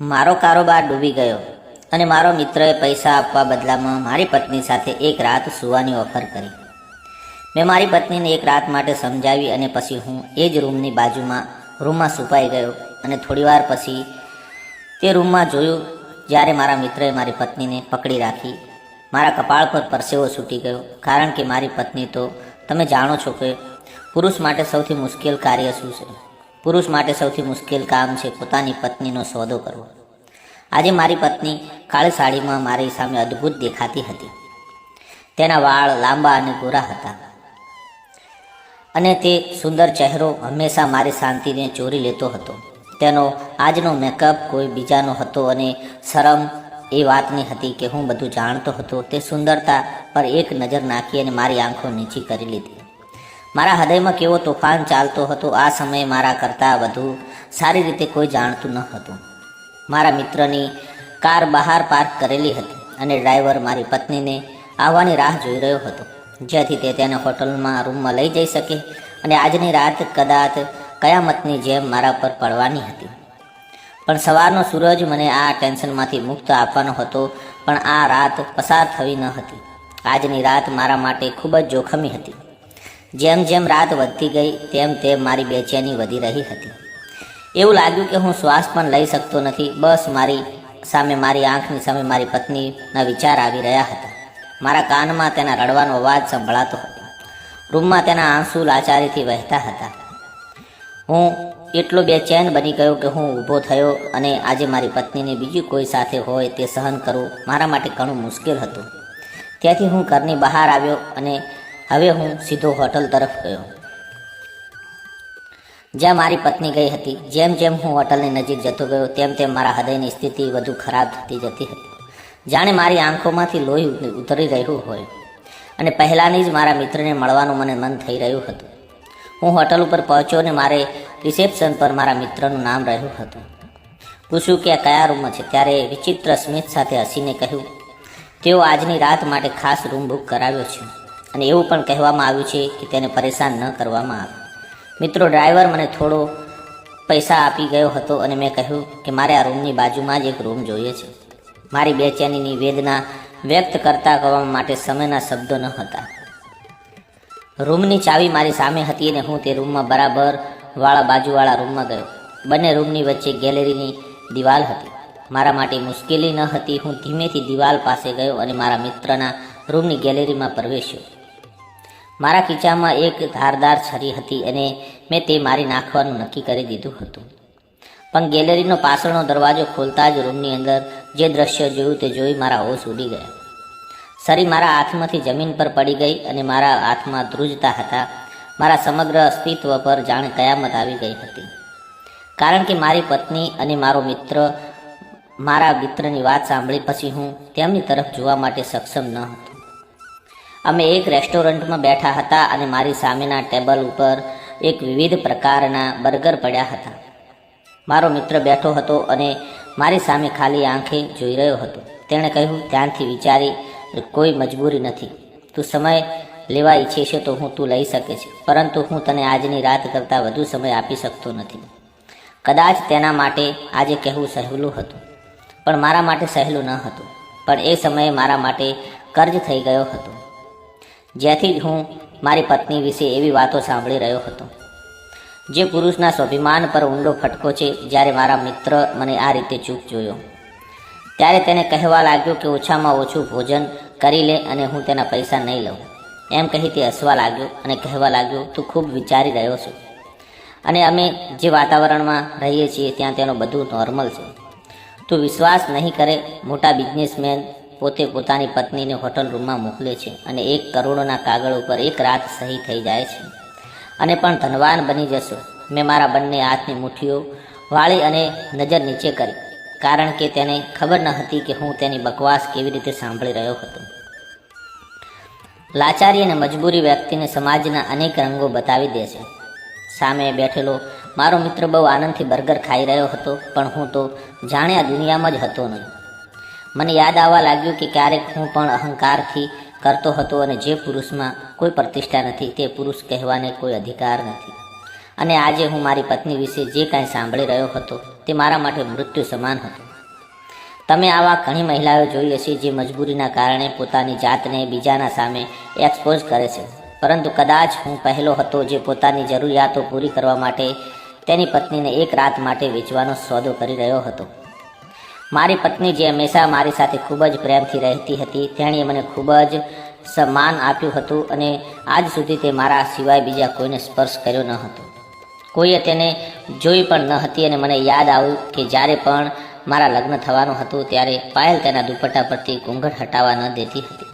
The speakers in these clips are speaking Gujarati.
મારો કારોબાર ડૂબી ગયો અને મારો મિત્રએ પૈસા આપવા બદલામાં મારી પત્ની સાથે એક રાત સૂવાની ઓફર કરી. મેં મારી પત્નીને એક રાત માટે સમજાવી અને પછી હું એ જ રૂમની બાજુમાં, રૂમમાં સુપાઈ ગયો અને થોડીવાર પછી તે રૂમમાં જોયું જ્યારે મારા મિત્રએ મારી પત્નીને પકડી રાખી. મારા કપાળ પર પરસેવો છૂટી ગયો, કારણ કે મારી પત્ની તો, તમે જાણો છો કે પુરુષ માટે સૌથી મુશ્કેલ કાર્ય શું છે? પુરુષ માટે સૌથી મુશ્કેલ કામ છે પોતાની પત્નીનો સોદો કરવો. આજે મારી પત્ની કાળી સાડીમાં મારી સામે અદ્ભુત દેખાતી હતી. તેના વાળ લાંબા અને ગોરા હતા. અને તે સુંદર ચહેરો હંમેશા મારી શાંતિને ચોરી લેતો હતો. તેનો આજનો મેકઅપ કોઈ બીજાનો હતો અને શરમ એ વાતની હતી કે હું બધું જાણતો હતો તે સુંદરતા પર એક નજર નાખી અને મારી આંખો નીચી કરી લીધી. મારા હૃદયમાં કેવો તોફાન ચાલતો હતો, આ સમયે મારા કરતાં વધુ સારી રીતે કોઈ જાણતું ન હતું. મારા મિત્રની કાર બહાર પાર્ક કરેલી હતી અને ડ્રાઈવર મારી પત્નીને આવવાની રાહ જોઈ રહ્યો હતો. જેથી તે તેને હોટલમાં, રૂમમાં લઈ જઈ શકે અને આજની રાત કદાચ કયામતની જેમ મારા પર પડવાની હતી. પણ સવારનો સૂરજ મને આ ટેન્શનમાંથી મુક્ત આપવાનો હતો, પણ આ રાત પસાર થવી ન હતી. આજની રાત મારા માટે ખૂબ જ જોખમી હતી. જેમ જેમ રાત વધતી ગઈ, તેમ તેમ મારી બેચેની વધી રહી હતી. એવું લાગ્યું કે હું શ્વાસ પણ લઈ શકતો નથી. બસ મારી સામે, મારી આંખની સામે મારી પત્નીના વિચાર આવી રહ્યા હતા. મારા કાનમાં તેના રડવાનો અવાજ સંભળાતો હતો. રૂમમાં તેના આંસુ લાચારીથી વહેતા હતા. હું એટલો બેચેન બની ગયો કે હું ઊભો થયો અને આજે મારી પત્નીને બીજી કોઈ સાથે હોય તે સહન કરવું મારા માટે ઘણું મુશ્કેલ હતું. ત્યાંથી હું ઘરની બહાર આવ્યો અને હવે હું સીધો હોટલ તરફ ગયો. જ્યાં મારી પત્ની ગઈ હતી, જેમ જેમ હું હોટલની નજીક જતો ગયો, તેમ તેમ મારા હૃદયની સ્થિતિ વધુ ખરાબ થતી જતી હતી. જાણે મારી આંખોમાંથી લોહી ઉતરી રહ્યું હોય. અને પહેલાંની જ મારા મિત્રને મળવાનું મને મન થઈ રહ્યું હતું. હું હોટલ ઉપર પહોંચ્યો અને મારે રિસેપ્શન પર મારા મિત્રનું નામ રહ્યું હતું. પૂછ્યું કે આ કયા રૂમમાં છે, ત્યારે વિચિત્ર સ્મિત સાથે હસીને કહ્યું, તેઓ આજની રાત માટે ખાસ રૂમ બુક કરાવ્યો છે. અને એવું પણ કહેવામાં આવ્યું છે કે તેને પરેશાન ન કરવામાં આવે. મિત્રો, ડ્રાઈવર મને થોડો પૈસા આપી ગયો હતો અને મેં કહ્યું કે મારે આ રૂમની બાજુમાં જ એક રૂમ જોઈએ છે. મારી બેચેનીની વેદના વ્યક્ત કરતા કરવા માટે સમયના શબ્દો ન હતા. રૂમની ચાવી મારી સામે હતી અને હું તે રૂમમાં બરાબર વાળા બાજુવાળા રૂમમાં ગયો. બંને રૂમની વચ્ચે ગેલેરીની દિવાલ હતી. મારા માટે મુશ્કેલી ન હતી. હું ધીમેથી દિવાલ પાસે ગયો અને મારા મિત્રના રૂમની ગેલેરીમાં પ્રવેશ્યો. મારા ખીચામાં એક ધારદાર છરી હતી અને મેં તે મારી નાખવાનું નક્કી કરી દીધું હતું. પણ ગેલેરીનો પાછળનો દરવાજો ખોલતા જ રૂમની અંદર જે દ્રશ્ય જોયું તે જોઈ મારા હોશ ઉડી ગયા. છરી મારા હાથમાંથી જમીન પર પડી ગઈ અને મારા હાથમાં ધ્રુજતા હતા. મારા સમગ્ર અસ્તિત્વ પર જાણે કયામત આવી ગઈ હતી. કારણ કે મારી પત્ની અને મારો મિત્ર મારા મિત્રની વાત સાંભળી પછી હું તેમની તરફ જોવા માટે સક્ષમ ન હતો. અમે એક રેસ્ટોરન્ટમાં બેઠા હતા અને મારી સામેના ટેબલ ઉપર એક વિવિધ પ્રકારના બર્ગર પડ્યા હતા. મારો મિત્ર બેઠો હતો અને મારી સામે ખાલી આંખે જોઈ રહ્યો હતો. તેણે કહ્યું ધ્યાનથી વિચારી કોઈ મજબૂરી નથી. તું સમય લેવા ઈચ્છે છે તો હું તું લઈ શકે છે. પરંતુ હું તને આજની રાત કરતાં વધુ સમય આપી શકતો નથી. કદાચ તેના માટે આજે કહેવું સહેલું હતું. પણ મારા માટે સહેલું ન હતું. પણ એ સમયે મારા માટે કર્જ થઈ ગયો હતો. જ્યાંથી જ હું મારી પત્ની વિશે એવી વાતો સાંભળી રહ્યો હતો. જે પુરુષના સ્વાભિમાન પર ઊંડો ફટકો છે જ્યારે મારા મિત્ર મને આ રીતે ચૂપ જોયો. ત્યારે તેને કહેવા લાગ્યો કે ઓછામાં ઓછું ભોજન કરી લે અને હું તેના પૈસા નહીં લઉં. એમ કહી તે હસવા લાગ્યો અને કહેવા લાગ્યો, તું ખૂબ વિચારી રહ્યો છું. અને અમે જે વાતાવરણમાં રહીએ છીએ ત્યાં તેનું બધું નોર્મલ છે. તું વિશ્વાસ નહીં કરે, મોટા બિઝનેસમેન પોતે પોતાની પત્નીને હોટલ રૂમમાં મોકલે છે અને એક કરોડોના કાગળ ઉપર એક રાત સહી થઈ જાય છે. અને પણ ધનવાન બની જશો. મેં મારા બંને હાથની મુઠ્ઠીઓ વાળી અને નજર નીચે કરી, કારણ કે તેને ખબર ન હતી કે હું તેની બકવાસ કેવી રીતે સાંભળી રહ્યો હતો. લાચારી અને મજબૂરી વ્યક્તિને સમાજના અનેક રંગો બતાવી દે છે. સામે બેઠેલો મારો મિત્ર બહુ આનંદથી બર્ગર ખાઈ રહ્યો હતો, પણ હું તો જાણે આ દુનિયામાં જ હતો નહીં. મને યાદ આવવા લાગ્યું કે ક્યારેક હું પણ અહંકારથી કરતો હતો અને જે પુરુષમાં કોઈ પ્રતિષ્ઠા નથી, તે પુરુષ કહેવાને કોઈ અધિકાર નથી. અને આજે હું મારી પત્ની વિશે જે કાંઈ સાંભળી રહ્યો હતો, તે મારા માટે મૃત્યુ સમાન હતું. તમે આવા ઘણી મહિલાઓ જોઈ હશે જે મજબૂરીના કારણે પોતાની જાતને બીજાના સામે એક્સપોઝ કરે છે. પરંતુ કદાચ હું પહેલો હતો જે પોતાની જરૂરિયાતો પૂરી કરવા માટે તેની પત્નીને એક રાત માટે વેચવાનો સોદો કરી રહ્યો હતો. મારી પત્ની જે હંમેશા મારી સાથે ખૂબ જ પ્રેમથી રહેતી હતી તેણે મને ખૂબ જ સન્માન આપ્યું હતું અને આજ સુધી તે મારા સિવાય બીજા કોઈને સ્પર્શ કર્યો ન હતો. કોઈએ તેને જોઈ પણ ન હતી અને મને યાદ આવ્યું કે જ્યારે પણ મારા લગ્ન થવાનું હતું ત્યારે પાયલ તેના દુપટ્ટા પરથી ઘૂંઘટ હટાવવા ન દેતી હતી.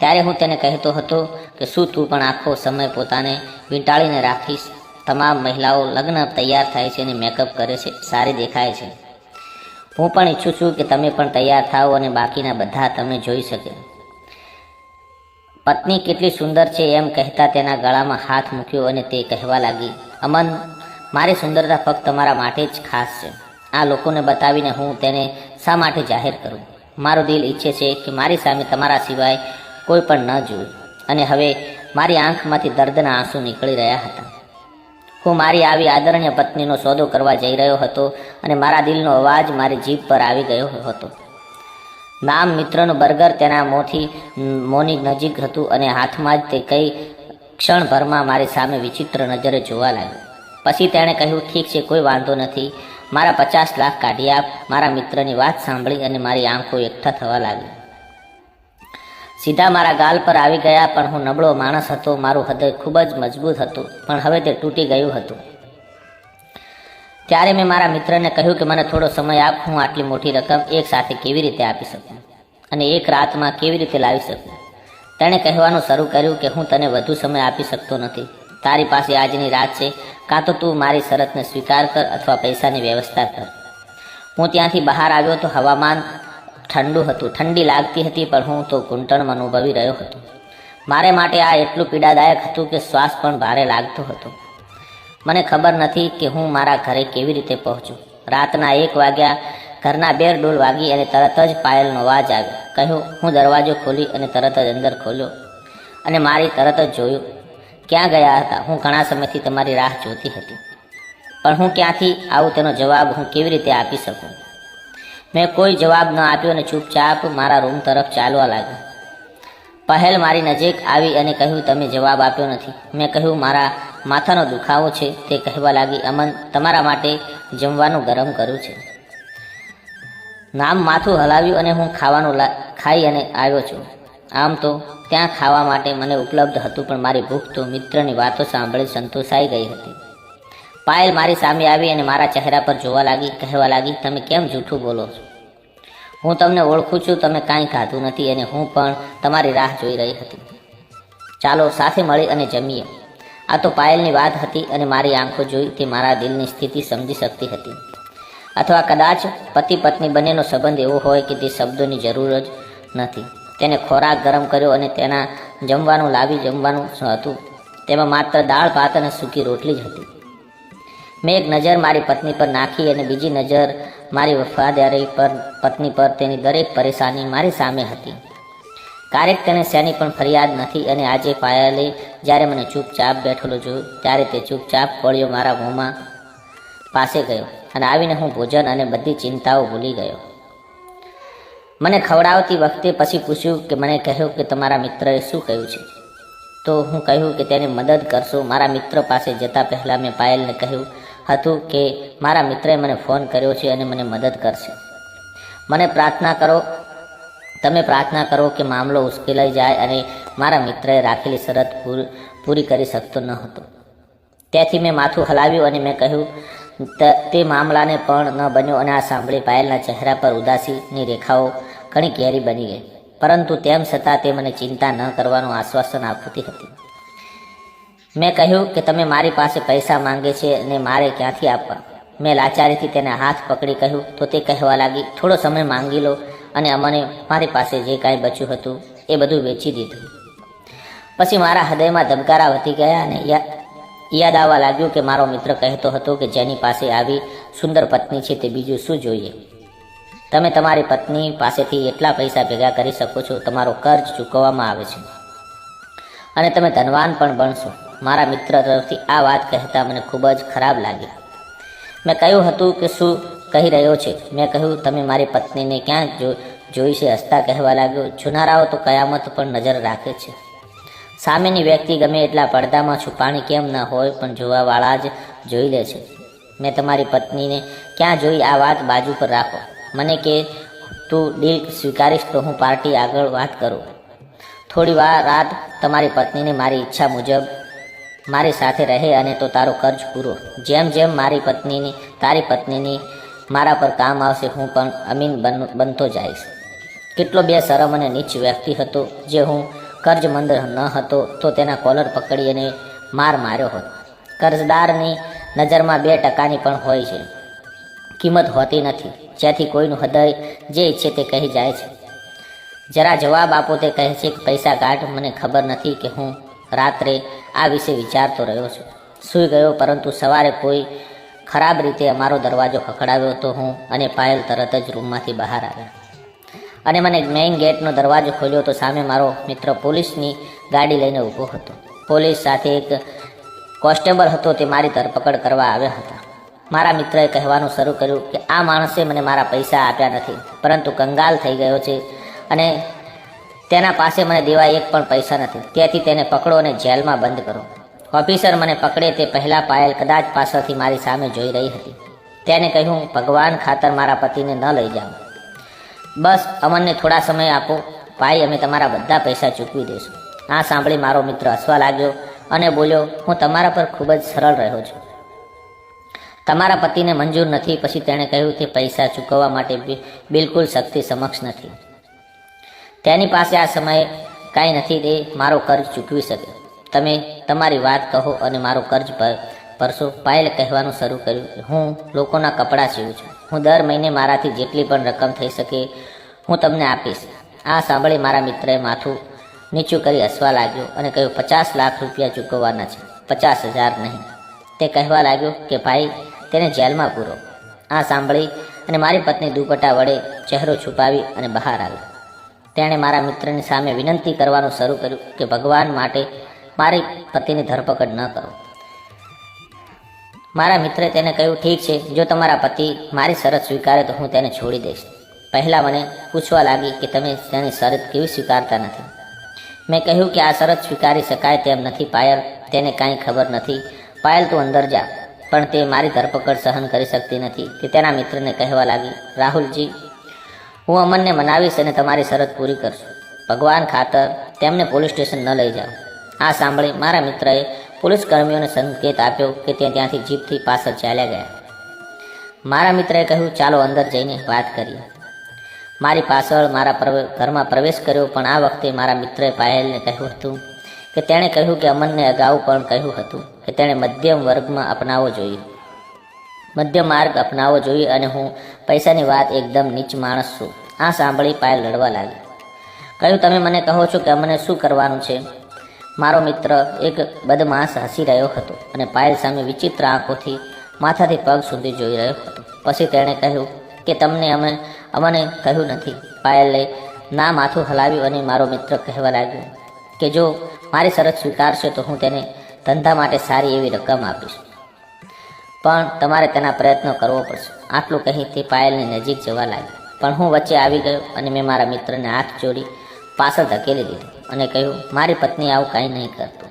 ત્યારે હું તેને કહેતો હતો કે, શું તું પણ આખો સમય પોતાને વીંટાળીને રાખીશ? તમામ મહિલાઓ લગ્ન તૈયાર થાય છે અને મેકઅપ કરે છે, સારી દેખાય છે. હું પણ ઈચ્છું છું કે તમે પણ તૈયાર થાઓ અને બાકીના બધા તમને જોઈ શકે. પત્ની કેટલી સુંદર છે એમ કહેતા તેના ગળામાં હાથ મૂક્યો અને તે કહેવા લાગી, અમન, મારી સુંદરતા ફક્ત તમારા માટે જ ખાસ છે. આ લોકોને બતાવીને હું તેને શા માટે જાહેર કરું? મારું દિલ ઈચ્છે છે કે મારી સામે તમારા સિવાય કોઈ પણ ન જુએ. અને હવે મારી આંખમાંથી દર્દના આંસુ નીકળી રહ્યા હતા. હું મારી આવી આદરણીય પત્નીનો સોદો કરવા જઈ રહ્યો હતો અને મારા દિલનો અવાજ મારી જીભ પર આવી ગયો હતો. નામ મિત્રનું બર્ગર તેના મોંથી મોની નજીક હતું અને હાથમાં જ તે કઈ ક્ષણભરમાં મારી સામે વિચિત્ર નજરે જોવા લાગ્યો. પછી તેણે કહ્યું, ઠીક છે, કોઈ વાંધો નથી. મારા પચાસ લાખ કાઢી આપ. મારા મિત્રની વાત સાંભળી અને મારી આંખો એકઠા થવા લાગી. સીધા મારા ગાલ પર આવી ગયા, પણ હું નબળો માણસ હતો. મારું હૃદય ખૂબ જ મજબૂત હતું, પણ હવે તે તૂટી ગયું હતું. ત્યારે મેં મારા મિત્રને કહ્યું કે મને થોડો સમય આપ, હું આટલી મોટી રકમ એક સાથે કેવી રીતે આપી શકું? અને એક રાતમાં કેવી રીતે લાવી શકું? તેણે કહેવાનું શરૂ કર્યું કે હું તને વધુ સમય આપી શકતો નથી. તારી પાસે આજની રાત છે, કાં તો તું મારી શરતને સ્વીકાર કર અથવા પૈસાની વ્યવસ્થા કર. હું ત્યાંથી બહાર આવ્યો તો હવામાન ઠંડુ હતું. ઠંડી લાગતી હતી, પણ હું તો ઘૂંટણમાં અનુભવી રહ્યો હતો. મારે માટે આ એટલું પીડાદાયક હતું કે શ્વાસ પણ ભારે લાગતો હતો. મને ખબર નથી કે હું મારા ઘરે કેવી રીતે પહોંચું. રાતના એક વાગ્યા ઘરના બેર ડોલ વાગી અને તરત જ પાયલનો અવાજ આવ્યો. કહ્યું, હું દરવાજો ખોલી અને તરત જ અંદર ખોલ્યો અને મારી તરત જ જોયું. ક્યાં ગયા હતા? હું ઘણા સમયથી તમારી રાહ જોતી હતી. પણ હું ક્યાંથી આવું તેનો જવાબ હું કેવી રીતે આપી શકું? મેં કોઈ જવાબ ન આપ્યો અને ચૂપચાપ મારા રૂમ તરફ ચાલવા લાગ્યો. પહેલ મારી નજીક આવી અને કહ્યું, તમે જવાબ આપ્યો નથી. મેં કહ્યું, મારા માથાનો દુખાવો છે. તે કહેવા લાગી, અમન, તમારા માટે જમવાનું ગરમ કર્યું છે. નામ માથું હલાવ્યું અને હું ખાવાનું ખાઈ અને આવ્યો છું. આમ તો ત્યાં ખાવા માટે મને ઉપલબ્ધ હતું, પણ મારી ભૂખ તો મિત્રની વાતો સાંભળી સંતોષાઈ ગઈ હતી. પાયલ મારી સામે આવી અને મારા ચહેરા પર જોવા લાગી, કહેવા લાગી, તમે કેમ જૂઠું બોલો છો? હું તમને ઓળખું છું, તમે કાંઈ ખાધું નથી અને હું પણ તમારી રાહ જોઈ રહી હતી. ચાલો, સાથે મળી અને જમીએ. આ તો પાયલની વાત હતી અને મારી આંખો જોઈ તે મારા દિલની સ્થિતિ સમજી શકતી હતી. અથવા કદાચ પતિ પત્ની બંનેનો સંબંધ એવો હોય કે તે શબ્દોની જરૂર જ નથી. તેને ખોરાક ગરમ કર્યો અને તેના જમવાનું, લાવી જમવાનું હતું. તેમાં માત્ર દાળ, ભાત અને સૂકી રોટલી જ હતી. મેં એક નજર મારી પત્ની પર નાખી અને બીજી નજર મારી વફાદારી પર, પત્ની પર તેની દરેક પરેશાની મારી સામે હતી. ક્યારેક તેને શેની પણ ફરિયાદ નથી અને આજે પાયલે જ્યારે મને ચૂપચાપ બેઠેલો જોયું, ત્યારે તે ચૂપચાપ કોળિયો મારા મોંમાં પાસે ગયો અને આવીને હું ભોજન અને બધી ચિંતાઓ ભૂલી ગયો. મને ખવડાવતી વખતે પછી પૂછ્યું કે મને કહ્યું કે તમારા મિત્રએ શું કહ્યું છે? તો હું કહ્યું કે તેને મદદ કરશો. મારા મિત્ર પાસે જતા પહેલાં મેં પાયલને કહ્યું હતું કે મારા મિત્રએ મને ફોન કર્યો છે અને મને મદદ કરશે. મને પ્રાર્થના કરો, તમે પ્રાર્થના કરો કે મામલો ઉશ્કેલાઈ જાય અને મારા મિત્રએ રાખેલી શરત પૂર- કરી શકતો ન હતો. ત્યાંથી મેં માથું હલાવ્યું અને મેં કહ્યું તે મામલાને પણ ન બન્યો અને આ સાંભળી પાયલના ચહેરા પર ઉદાસીની રેખાઓ ઘણી ઘેરી બની ગઈ. પરંતુ તેમ છતાં તે મને ચિંતા ન કરવાનું આશ્વાસન આપતી હતી. મેં કહ્યું કે તમે મારી પાસે પૈસા માંગે છે અને મારે ક્યાંથી આપવા? મેં લાચારીથી તેને હાથ પકડી કહ્યું, તો તે કહેવા લાગી, થોડો સમય માંગી લો અને અમને મારી પાસે જે કાંઈ બચ્યું હતું એ બધું વેચી દીધું. પછી મારા હૃદયમાં ધબકારા વધી ગયા અને યાદ આવવા લાગ્યું કે મારો મિત્ર કહેતો હતો કે જેની પાસે આવી સુંદર પત્ની છે તે બીજું શું જોઈએ? તમે તમારી પત્ની પાસેથી એટલા પૈસા ભેગા કરી શકો છો, તમારો કર્જ ચૂકવવામાં આવે છે. અને તમે ધનવાન પણ બનશો. મારા મિત્ર તરફથી આ વાત કહેતા મને ખૂબ જ ખરાબ લાગી મેં કહ્યું હતું કે શું કહી રહ્યો છે? મેં કહ્યું, તમે મારી પત્નીને ક્યાં જોઈ છે હસતા કહેવા લાગ્યો? જોનારાઓ તો કયામત પર નજર રાખે છે. સામેની વ્યક્તિ ગમે એટલા પડદામાં છુપાણી કેમ ન હોય, પણ જોવાવાળા જ જોઈ લે છે. મેં તમારી પત્નીને ક્યાં જોઈ આ વાત બાજુ પર રાખો. મને કે, તું ડીલ સ્વીકારીશ તો હું પાર્ટી આગળ વાત કરું. થોડી વાર રાત તમારી પત્નીને મારી ઈચ્છા મુજબ મારી સાથે રહે અને તો તારો કર્જ પૂરો. જેમ જેમ મારી પત્નીની, તારી પત્નીની મારા પર કામ આવશે, હું પણ અમીન બન, બનતો જઈશ. કેટલો બે શરમ અને નીચ વ્યક્તિ હતો, જે હું કર્જમંદ ન હતો, તો તેના કોલર પકડી અને માર માર્યો હતો. કર્જદારની નજરમાં બે ટકાની પણ હોય છે. કિંમત હોતી નથી. જ્યાંથી કોઈનું હૃદય જે ઈચ્છે તે કહી જાય છે. જરા જવાબ આપો તે કહે છે કે પૈસા કાઢ, મને ખબર નથી કે હું રાત્રે આ વિશે વિચારતો રહ્યો છું. સૂઈ ગયો, પરંતુ સવારે કોઈ ખરાબ રીતે અમારો દરવાજો ખખડાવ્યો તો હું અને પાયલ તરત જ રૂમમાંથી બહાર આવ્યા. અને મને મેઇન ગેટનો દરવાજો ખોલ્યો તો સામે મારો મિત્ર પોલીસની ગાડી લઈને ઊભો હતો. પોલીસ સાથે એક કોન્સ્ટેબલ હતો તે મારી ધરપકડ કરવા આવ્યા હતા. મારા મિત્રએ કહેવાનું શરૂ કર્યું કે આ માણસે મને મારા પૈસા આપ્યા નથી, પરંતુ કંગાલ થઈ ગયો છે અને તેના પાસે મને દેવા એક પણ પૈસા નથી. તેથી તેને પકડો અને જેલમાં બંધ કરો. ઓફિસર મને પકડે તે પહેલાં પાયલ કદાચ પાછળથી મારી સામે જોઈ રહી હતી. તેને કહ્યું, ભગવાન ખાતર મારા પતિને ન લઈ જાઓ. બસ, અમનને થોડા સમય આપો. ભાઈ, અમે તમારા બધા પૈસા ચૂકવી દઈશું. આ સાંભળી મારો મિત્ર હસવા લાગ્યો અને બોલ્યો, હું તમારા પર ખૂબ જ સરળ રહ્યો છું. તમારા પતિને મંજૂર નથી. પછી તેણે કહ્યું કે પૈસા ચૂકવવા માટે બિલકુલ શક્તિ સમક્ષ નથી. તેની પાસે આ સમયે કાંઈ નથી તે મારો કર્જ ચૂકવી શકે. તમે તમારી વાત કહો અને મારો કર્જ પર પરસો પાયલ કહેવાનું શરૂ કર્યું. હું લોકોના કપડાં સીવું છું. હું દર મહિને મારાથી જેટલી પણ રકમ થઈ શકે હું તમને આપીશ. આ સાંભળી મારા મિત્રએ માથું નીચું કરી હસવા લાગ્યો અને કહ્યું, પચાસ લાખ રૂપિયા ચૂકવવાના છે. પચાસ હજાર નહીં. તે કહેવા લાગ્યો કે, ભાઈ, તેને જેલમાં પૂરો. આ સાંભળી અને મારી પત્ની દુપટ્ટા વડે ચહેરો છુપાવી અને બહાર આવી તેણે મારા મિત્રની સામે વિનંતી કરવાનું શરૂ કર્યું કે ભગવાન માટે મારી પતિની ધરપકડ ન કરો. મારા મિત્રે તેને કહ્યું, ઠીક છે, જો તમારા પતિ મારી શરત સ્વીકારે તો હું તેને છોડી દઈશ. પહેલાં મને પૂછવા લાગી કે તમે તેની શરત કેવી સ્વીકારતા નથી. મેં કહ્યું કે આ શરત સ્વીકારી શકાય તેમ નથી, પાયલ, તેને કાંઈ ખબર નથી. પાયલ, તું અંદર જા. પણ તે મારી ધરપકડ સહન કરી શકતી નથી. તે તેના મિત્રને કહેવા લાગી, રાહુલજી હું અમનને મનાવીશ અને તમારી શરત પૂરી કરશું. ભગવાન ખાતર તેમને પોલીસ સ્ટેશન ન લઈ જાઓ. આ સાંભળી મારા મિત્રએ પોલીસ કર્મીઓને સંકેત આપ્યો કે તે ત્યાંથી જીપથી પાછળ ચાલ્યા ગયા. મારા મિત્રએ કહ્યું, ચાલો અંદર જઈને વાત કરીએ. મારી પાછળ મારા ઘરમાં પ્રવેશ કર્યો, પણ આ વખતે મારા મિત્રએ પાયલને કહ્યું હતું કે તેણે કહ્યું કે અમનને અગાઉ પણ કહ્યું હતું કે તેણે મધ્યમ વર્ગમાં અપનાવવો જોઈએ. મધ્ય માર્ગ અપનાવવો જોઈએ અને હું પૈસાની વાત એકદમ નીચ માણસ છું. આ સાંભળી પાયલ લડવા લાગી કહ્યું, તમે મને કહો છો કે અમને શું કરવાનું છે? મારો મિત્ર એક બદમાશ હસી રહ્યો હતો અને પાયલ સામે વિચિત્ર આંખોથી માથાથી પગ સુધી જોઈ રહ્યો હતો. પછી તેણે કહ્યું કે, તમને અમે, અમને કહ્યું નથી. પાયલે ના માથું હલાવ્યું અને મારો મિત્ર કહેવા લાગ્યો કે, જો મારી શરત સ્વીકારશે તો હું તેને ધંધા માટે સારી એવી રકમ આપીશ. પણ તમારે તેના પ્રયત્નો કરવો પડશે. આટલું કહી તે પાયલની નજીક જવા લાગી પણ હું વચ્ચે આવી ગયો અને મેં મારા મિત્રને હાથ જોડી પાછળ ધકેલી દીધો અને કહ્યું, મારી પત્ની આવું કાંઈ નહીં કરતું.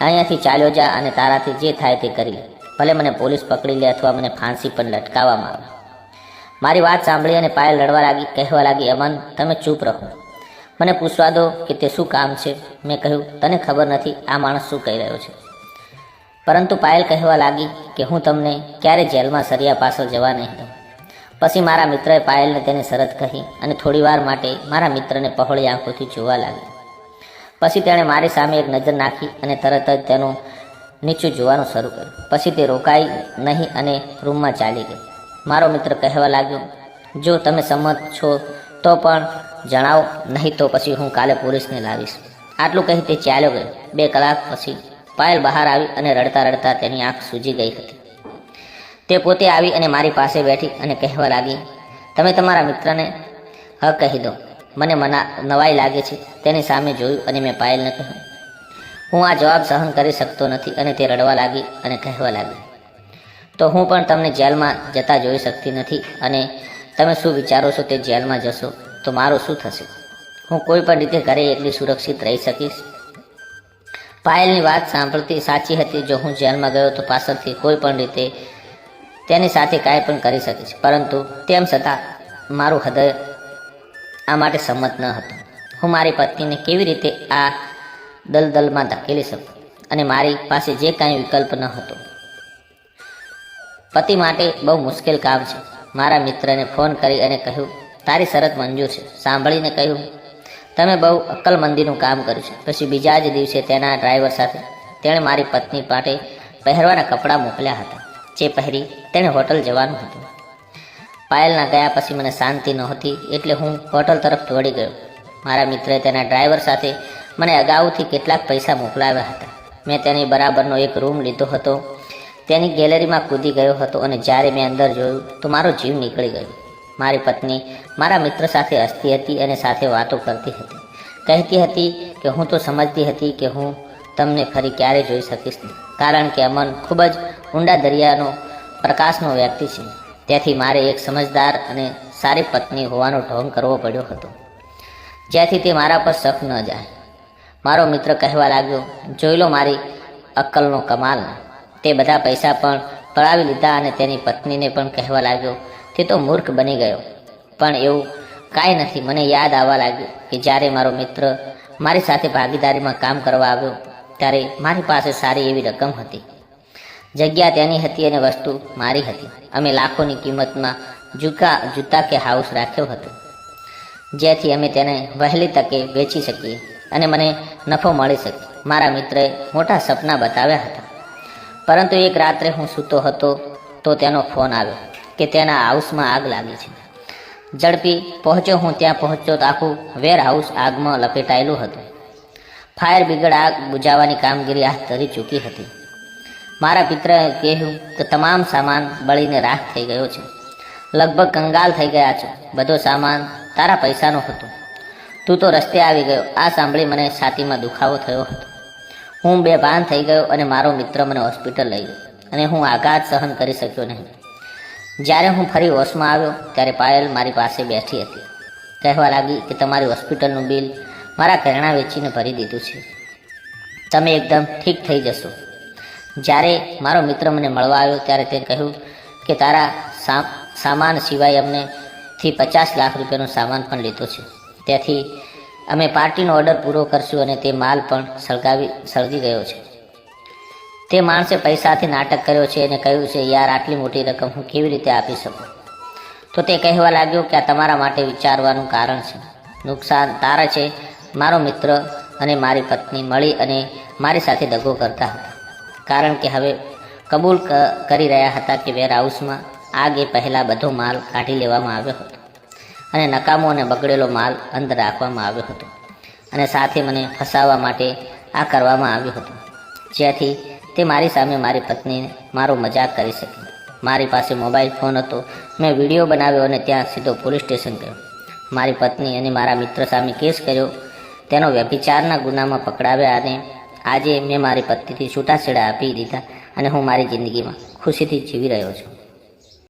અહીંયાથી ચાલ્યો જા અને તારાથી જે થાય તે કરી લે. ભલે મને પોલીસ પકડી લે અથવા મને ફાંસી પણ લટકાવવામાં આવે મારી વાત સાંભળી અને પાયલ લડવા લાગી, કહેવા લાગી, અમન, તમે ચૂપ રહો. મને પૂછવા દો કે તે શું કામ છે? મેં કહ્યું, તને ખબર નથી આ માણસ શું કહી રહ્યો છે. પરંતુ પાયલ કહેવા લાગી કે હું તમને ક્યારે જેલમાં સરિયા પાસો જવા નહીં દઉં. પછી મારા મિત્રએ પાયલને તેને શરત કહી અને થોડીવાર માટે મારા મિત્રને પહોળી આંખોથી જોવા લાગી પછી તેણે મારી સામે એક નજર નાખી અને તરત જ તેનું નીચું જોવાનું શરૂ કર્યું. પછી તે રોકાઈ નહીં અને રૂમમાં ચાલી ગઈ. મારો મિત્ર કહેવા લાગ્યો, જો તમે સંમત છો તો પણ જણાવો, નહીં તો પછી હું કાલે પોલીસને લાવીશ. આટલું કહી તે ચાલ્યો ગયો. બે કલાક પછી પાયલ બહાર આવી અને રડતા રડતા તેની આંખ સૂજી ગઈ હતી. તે પોતે આવી અને મારી પાસે બેઠી અને કહેવા લાગી, તમે તમારા મિત્રને હ કહી દો. મને મના, નવાઈ લાગે છે. તેની સામે જોયું અને મેં પાયલને કહ્યું, હું આ જવાબ સહન કરી શકતો નથી. અને તે રડવા લાગી અને કહેવા લાગી, તો હું પણ તમને જેલમાં જતા જોઈ શકતી નથી અને તમે શું વિચારો છો તે જેલમાં જશો? તો મારું શું થશે? હું કોઈ પણ રીતે ઘરે એકલી સુરક્ષિત રહી શકીશ? પાયલની વાત સાંભળતી સાચી હતી. જો હું જેલમાં ગયો તો પાછળથી કોઈ પણ રીતે તેની સાથે કાંઈ પણ કરી શકીશ પરંતુ તેમ છતાં મારું હૃદય આ માટે સંમત ન હતું. હું મારી પત્નીને કેવી રીતે આ દલદલમાં ધકેલી શકું? અને મારી પાસે જે કાંઈ વિકલ્પ ન હતો. પતિ માટે બહુ મુશ્કેલ કામ છે. મારા મિત્રને ફોન કરી અને કહ્યું, તારી શરત મંજૂર છે. સાંભળીને કહ્યું તમે બહુ અક્કલમંદીનું કામ કર્યું છે. પછી બીજા જ દિવસે તેના ડ્રાઈવર સાથે તેણે મારી પત્ની માટે પહેરવાના કપડાં મોકલ્યા હતા, જે પહેરી તેણે હોટલ જવાનું હતું. પાયલના ગયા પછી મને શાંતિ નહોતી, એટલે હું હોટલ તરફ દોડી ગયો. મારા મિત્રે તેના ડ્રાઈવર સાથે મને અગાઉથી કેટલાક પૈસા મોકલાવ્યા હતા. મેં તેની બરાબરનો એક રૂમ લીધો હતો, તેની ગેલેરીમાં કૂદી ગયો હતો અને જ્યારે મેં અંદર જોયું તો મારો જીવ નીકળી ગયો. મારી પત્ની મારા મિત્ર સાથે હસતી હતી અને સાથે વાતો કરતી હતી. કહેતી હતી કે હું તો સમજતી હતી કે હું તમને ફરી ક્યારે જોઈ શકીશ નહીં. કારણ કે અમન ખૂબ જ ઊંડા દરિયાનો પ્રકાશનો વ્યક્તિ છે. તેથી મારે એક સમજદાર અને સારી પત્ની હોવાનો ઢોંગ કરવો પડ્યો હતો. જેથી તે મારા પર શક ન જાય. મારો મિત્ર કહેવા લાગ્યો, જોઈ લો મારી અક્કલનો કમાલ. તે બધા પૈસા પણ પડાવી લીધા અને તેની પત્નીને પણ કહેવા લાગ્યો તે તો મૂર્ખ બની ગયો. પણ એવું કાંઈ નથી, મને યાદ આવવા લાગ્યું કે જ્યારે મારો મિત્ર મારી સાથે ભાગીદારીમાં કામ કરવા આવ્યો, ત્યારે મારી પાસે સારી એવી રકમ હતી. જગ્યા તેની હતી અને વસ્તુ મારી હતી. અમે લાખોની કિંમતમાં જૂકા, જૂતા કે હાઉસ રાખ્યો હતો. જેથી અમે તેને વહેલી તકે વેચી શકીએ અને મને નફો મળી શકે. મારા મિત્રએ મોટા સપના બતાવ્યા હતા. પરંતુ એક રાત્રે હું સૂતો હતો તો તેનો ફોન આવ્યો. કે તેના હાઉસમાં આગ લાગી છે. ઝડપી પહોંચ્યો હું ત્યાં પહોંચ્યો તો આખું વેર હાઉસ આગમાં લપેટાયેલું હતું. ફાયર બ્રિગેડ આગ બુજાવવાની કામગીરી હાથ ધરી ચૂકી હતી. મારા પિત્રએ કહ્યું કે તમામ સામાન બળીને રાખ થઈ ગયો છે. લગભગ કંગાલ થઈ ગયા છો. બધો સામાન તારા પૈસાનો હતો. તું તો રસ્તે આવી ગયો. આ સાંભળી મને છાતીમાં દુખાવો થયો હતો. હું બેભાન થઈ ગયો અને મારો મિત્ર મને હોસ્પિટલ લઈ ગયો. અને હું આઘાત સહન કરી શક્યો નહીં. જ્યારે હું ફરી હોશમાં આવ્યો, ત્યારે પાયલ મારી પાસે બેઠી હતી. કહેવા લાગી કે તમારી હોસ્પિટલનું બિલ મારા ઘરેણાં વેચીને ભરી દીધું છે. તમે એકદમ ઠીક થઈ જશો. જ્યારે મારો મિત્ર મને મળવા આવ્યો, ત્યારે તે કહ્યું કે તારા સામાન સિવાય અમને થી પચાસ લાખ રૂપિયાનો સામાન પણ લીધો છે. તેથી અમે પાર્ટીનો ઓર્ડર પૂરો કરશું અને તે માલ પણ સળગાવી, સળગી ગયો છે. તે માણસે પૈસાથી નાટક કર્યો છે અને કહ્યું છે, યાર, આટલી મોટી રકમ હું કેવી રીતે આપી શકું? તો તે કહેવા લાગ્યો કે આ તમારા માટે વિચારવાનું કારણ છે. નુકસાન તારા છે. મારો મિત્ર અને મારી પત્ની મળી અને મારી સાથે દગો કરતા હતા. કારણ કે હવે કબૂલ કરી રહ્યા હતા કે વેરહાઉસમાં આગ એ પહેલાં બધો માલ કાઢી લેવામાં આવ્યો હતો અને નકામો અને બગડેલો માલ અંદર રાખવામાં આવ્યો હતો અને સાથે મને ફસાવવા માટે આ કરવામાં આવ્યું હતું. જેથી તે મારી સામે મારી પત્નીને મારો મજાક કરી શકી. મારી પાસે મોબાઈલ ફોન હતો. મેં વીડિયો બનાવ્યો અને ત્યાં સીધો પોલીસ સ્ટેશન ગયો. મારી પત્ની અને મારા મિત્ર સામે કેસ કર્યો. તેનો વ્યભિચારના ગુનામાં પકડાવ્યા અને આજે મેં મારી પત્નીથી છૂટાછેડા આપી દીધા અને હું મારી જિંદગીમાં ખુશીથી જીવી રહ્યો છું.